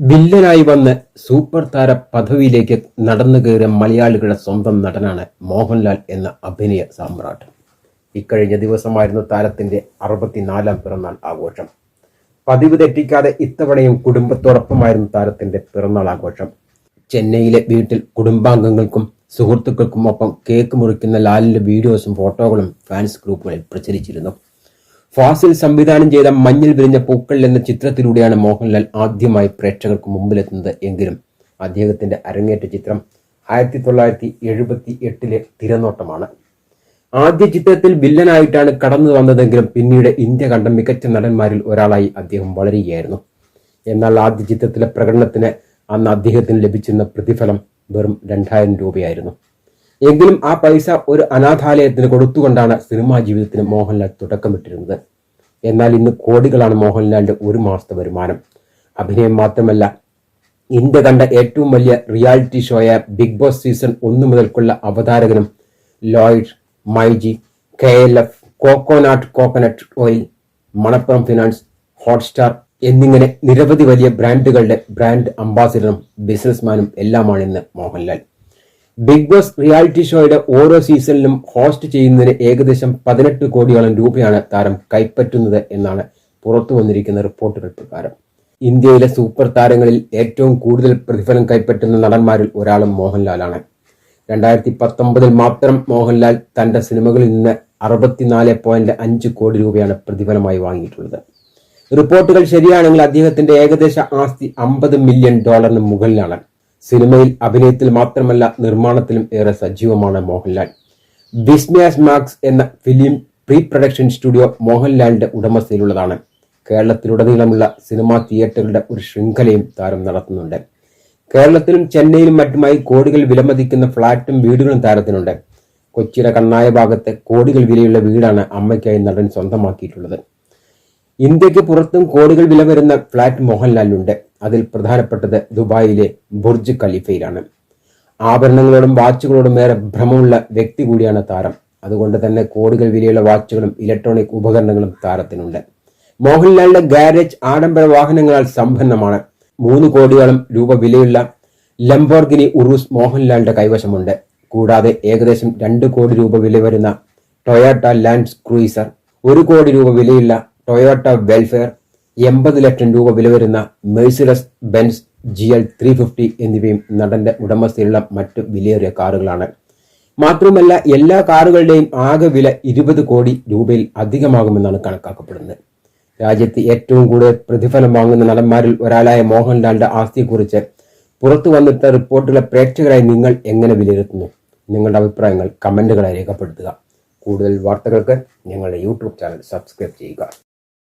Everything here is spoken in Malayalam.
വില്ലനായി വന്ന് സൂപ്പർ താര പദവിയിലേക്ക് നടന്നു കയറിയ മലയാളികളുടെ സ്വന്തം നടനാണ് മോഹൻലാൽ എന്ന അഭിനയ സാമ്രാട്ട്. ഇക്കഴിഞ്ഞ ദിവസമായിരുന്നു താരത്തിന്റെ അറുപത്തിനാലാം പിറന്നാൾ ആഘോഷം. പതിവ് തെറ്റിക്കാതെ ഇത്തവണയും കുടുംബത്തോടൊപ്പമായിരുന്നു താരത്തിന്റെ പിറന്നാൾ ആഘോഷം. ചെന്നൈയിലെ വീട്ടിൽ കുടുംബാംഗങ്ങൾക്കും സുഹൃത്തുക്കൾക്കും ഒപ്പം കേക്ക് മുറിക്കുന്ന ലാലിന്റെ വീഡിയോസും ഫോട്ടോകളും ഫാൻസ് ഗ്രൂപ്പുകളിൽ പ്രചരിച്ചിരുന്നു. ഫാസിൽ സംവിധാനം ചെയ്ത മഞ്ഞിൽ വിരിഞ്ഞ പൂക്കൾ എന്ന ചിത്രത്തിലൂടെയാണ് മോഹൻലാൽ ആദ്യമായി പ്രേക്ഷകർക്ക് മുമ്പിലെത്തുന്നത് എങ്കിലും അദ്ദേഹത്തിന്റെ അരങ്ങേറ്റ ചിത്രം ആയിരത്തി തൊള്ളായിരത്തി എഴുപത്തി എട്ടിലെ തിരനോട്ടമാണ്. ആദ്യ ചിത്രത്തിൽ വില്ലനായിട്ടാണ് കടന്നു വന്നതെങ്കിലും പിന്നീട് ഇന്ത്യ കണ്ട മികച്ച നടന്മാരിൽ ഒരാളായി അദ്ദേഹം വളരുകയായിരുന്നു. എന്നാൽ ആദ്യ ചിത്രത്തിലെ പ്രകടനത്തിന് അന്ന് അദ്ദേഹത്തിന് ലഭിച്ചിരുന്ന പ്രതിഫലം വെറും രണ്ടായിരം രൂപയായിരുന്നു. എങ്കിലും ആ പൈസ ഒരു അനാഥാലയത്തിന് കൊടുത്തുകൊണ്ടാണ് സിനിമാ ജീവിതത്തിന് മോഹൻലാൽ തുടക്കമിട്ടിരുന്നത് എന്നാൽ ഇന്ന് കോടികളാണ് മോഹൻലാലിന്റെ ഒരു മാസത്തെ വരുമാനം. അഭിനയം മാത്രമല്ല ഇന്ത്യ കണ്ട ഏറ്റവും വലിയ റിയാലിറ്റി ഷോയായ ബിഗ് ബോസ് സീസൺ ഒന്ന് മുതൽക്കുള്ള അവതാരകനും Lloyd myG K L F coconut coconut oil Manappuram finance Hotstar എന്നിങ്ങനെ നിരവധി വലിയ ബ്രാൻഡുകളുടെ ബ്രാൻഡ് അംബാസിഡറും ബിസിനസ്മാനും എല്ലാമാണ് ഇന്ന് മോഹൻലാൽ. ബിഗ് ബോസ് റിയാലിറ്റി ഷോയുടെ ഓരോ സീസണിലും ഹോസ്റ്റ് ചെയ്യുന്നതിന് ഏകദേശം പതിനെട്ട് കോടിയോളം രൂപയാണ് താരം കൈപ്പറ്റുന്നത് എന്നാണ് പുറത്തു വന്നിരിക്കുന്ന റിപ്പോർട്ടുകൾ പ്രകാരം. ഇന്ത്യയിലെ സൂപ്പർ താരങ്ങളിൽ ഏറ്റവും കൂടുതൽ പ്രതിഫലം കൈപ്പറ്റുന്ന നടന്മാരിൽ ഒരാളും മോഹൻലാലാണ്. രണ്ടായിരത്തി പത്തൊമ്പതിൽ മാത്രം മോഹൻലാൽ തന്റെ സിനിമകളിൽ നിന്ന് അറുപത്തിനാല് പോയിന്റ് അഞ്ച് കോടി രൂപയാണ് പ്രതിഫലമായി വാങ്ങിയിട്ടുള്ളത്. റിപ്പോർട്ടുകൾ ശരിയാണെങ്കിൽ അദ്ദേഹത്തിന്റെ ഏകദേശ ആസ്തി അമ്പത് മില്യൺ ഡോളറിന് മുകളിലാണ്. സിനിമയിൽ അഭിനയത്തിൽ മാത്രമല്ല നിർമ്മാണത്തിലും ഏറെ സജീവമാണ് മോഹൻലാൽ. വിസ്മയാസ് മാക്സ് എന്ന ഫിലിം പ്രീ പ്രൊഡക്ഷൻ സ്റ്റുഡിയോ മോഹൻലാലിന്റെ ഉടമസ്ഥയിലുള്ളതാണ് കേരളത്തിലുടനീളമുള്ള സിനിമാ തിയേറ്ററുകളുടെ ഒരു ശൃംഖലയും താരം നടത്തുന്നുണ്ട്. കേരളത്തിലും ചെന്നൈയിലും മറ്റുമായി കോടികൾ വിലമതിക്കുന്ന ഫ്ളാറ്റും വീടുകളും താരത്തിനുണ്ട്. കൊച്ചിയുടെ കണ്ണായ ഭാഗത്തെ കോടികൾ വിലയുള്ള വീടാണ് അമ്മയ്ക്കായി നടൻ സ്വന്തമാക്കിയിട്ടുള്ളത്. ഇന്ത്യയ്ക്ക് പുറത്തും കോടികൾ വില വരുന്ന ഫ്ളാറ്റ് മോഹൻലാലിനുണ്ട്. അതിൽ പ്രധാനപ്പെട്ടത് ദുബായിലെ ബുർജ് ഖലീഫയിലാണ്. ആഭരണങ്ങളോടും വാച്ചുകളോടും ഏറെ ഭ്രമമുള്ള വ്യക്തി കൂടിയാണ് താരം. അതുകൊണ്ട് തന്നെ കോടികൾ വിലയുള്ള വാച്ചുകളും ഇലക്ട്രോണിക് ഉപകരണങ്ങളും താരത്തിനുണ്ട്. മോഹൻലാലിന്റെ ഗാരേജ് ആഡംബര വാഹനങ്ങളാൽ സമ്പന്നമാണ്. മൂന്ന് കോടിയോളം രൂപ വിലയുള്ള ലംബോർഗിനി ഉറൂസ് മോഹൻലാലിന്റെ കൈവശമുണ്ട്. കൂടാതെ ഏകദേശം രണ്ട് കോടി രൂപ വില വരുന്ന ടൊയോട്ട ലാൻഡ് ക്രൂയിസർ ഒരു കോടി രൂപ വിലയുള്ള ടൊയോട്ട വെൽഫെയർ എൺപത് ലക്ഷം രൂപ വില വരുന്ന Mercedes Benz G L three fifty എന്നിവയും നടന്റെ ഉടമസ്ഥയിലുള്ള മറ്റ് വിലയേറിയ കാറുകളാണ്. മാത്രമല്ല എല്ലാ കാറുകളുടെയും ആകെ വില ഇരുപത് കോടി രൂപയിൽ അധികമാകുമെന്നാണ് കണക്കാക്കപ്പെടുന്നത്. രാജ്യത്ത് ഏറ്റവും കൂടുതൽ പ്രതിഫലം വാങ്ങുന്ന നടന്മാരിൽ ഒരാളായ മോഹൻലാലിന്റെ ആസ്തിയെക്കുറിച്ച് പുറത്തു വന്നിട്ട റിപ്പോർട്ടുകളെ പ്രേക്ഷകരായി നിങ്ങൾ എങ്ങനെ വിലയിരുത്തുന്നു? നിങ്ങളുടെ അഭിപ്രായങ്ങൾ കമന്റുകളായി രേഖപ്പെടുത്തുക. കൂടുതൽ വാർത്തകൾക്ക് ഞങ്ങളുടെ യൂട്യൂബ് ചാനൽ സബ്സ്ക്രൈബ് ചെയ്യുക.